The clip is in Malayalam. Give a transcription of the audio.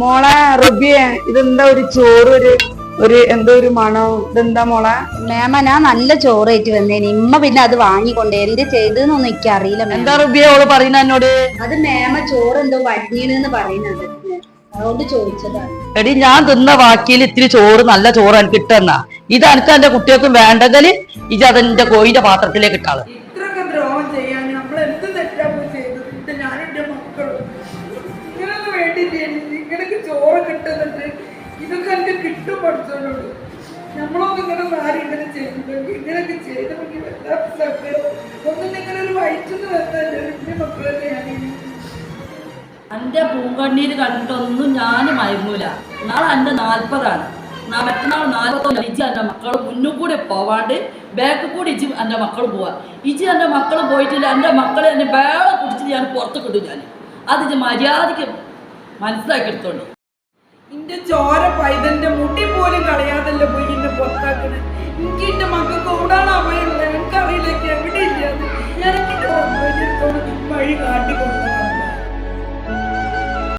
മോളെ റബിയെ ഇതെന്താ ഒരു ചോറ് ഒരു ഒരു എന്തോ ഒരു മണോ ഇതെന്താ മോളെ? മേമ ഞാൻ നല്ല ചോറായിട്ട് വന്നേന് ഇമ്മ പിന്നെ അത് വാങ്ങിക്കൊണ്ട് എന്ത് ചെയ്തെന്നൊന്നും എനിക്ക് അറിയില്ല മേമ. എന്താ റബിയെ ഓൾ പറയുന്ന എന്നോട്? അത് മേമ ചോറ് എന്തോ വടിഞ്ഞീന്ന് പറയുന്നത് അതുകൊണ്ട് ചോദിച്ചതാണ് എടി ഞാൻ തിന്ന ബാക്കിയിൽ ഇത്തിരി ചോറ് നല്ല ചോറ് എനിക്ക് കിട്ടുന്ന. ഇത് എനിക്ക് എന്റെ കുട്ടികൾക്ക് വേണ്ടെങ്കിൽ ഇത് അതെന്റെ കോയിന്റെ പാത്രത്തിലേക്ക് ഇട്ടാൾ ഇത്രയൊക്കെ ദ്രോഹം ചെയ്യാൻ നമ്മൾ എന്ത് തെറ്റാ ചെയ്തത്? ഇത് ഞാനും എന്റെ മക്കളും. വേണ്ടിയിട്ട് ഇങ്ങനൊക്കെ ചോറ് കിട്ടുന്നുണ്ട് ഇതൊക്കെ എനിക്ക് കിട്ടും നമ്മളൊന്നും ഇങ്ങനെ നാരി ഇങ്ങനെ ചെയ്തിട്ടുണ്ടെങ്കിൽ ഇങ്ങനെയൊക്കെ ചെയ്തെങ്കിൽ എല്ലാ സ്ഥലത്തും ഒന്നും ഇങ്ങനെ ഒരു വയറ്റിന്ന് വന്നല്ലേ എന്റെ മക്കളല്ലേ ഞാൻ എന്റെ പൂങ്കണ്ണീര് കണ്ടിട്ടൊന്നും ഞാൻ മയങ്ങൂല നാളെ എന്റെ നാൽപ്പതാണ് മറ്റന്നാൾ നാൽപ്പത്തൊന്ന് ഇജി എന്റെ മക്കൾ മുന്നും കൂടെ പോവാണ്ട് ബാക്ക് കൂടി ഇജി എന്റെ മക്കൾ പോവാ. ഇജി എന്റെ മക്കൾ പോയിട്ടില്ല. എന്റെ മക്കളെ എന്നെ വേള കുടിച്ചിട്ട് ഞാൻ പുറത്ത് കിട്ടും ഞാൻ അത് മനസ്സിലാക്കിയെടുത്തോണ്ട്. നിന്റെ ചോര പൈതന്റെ മുടി പോലും കളയാതല്ല പോയി പുറത്താക്കണേ? എനിക്ക് എന്റെ മക്കൾക്ക് ഓടാണോ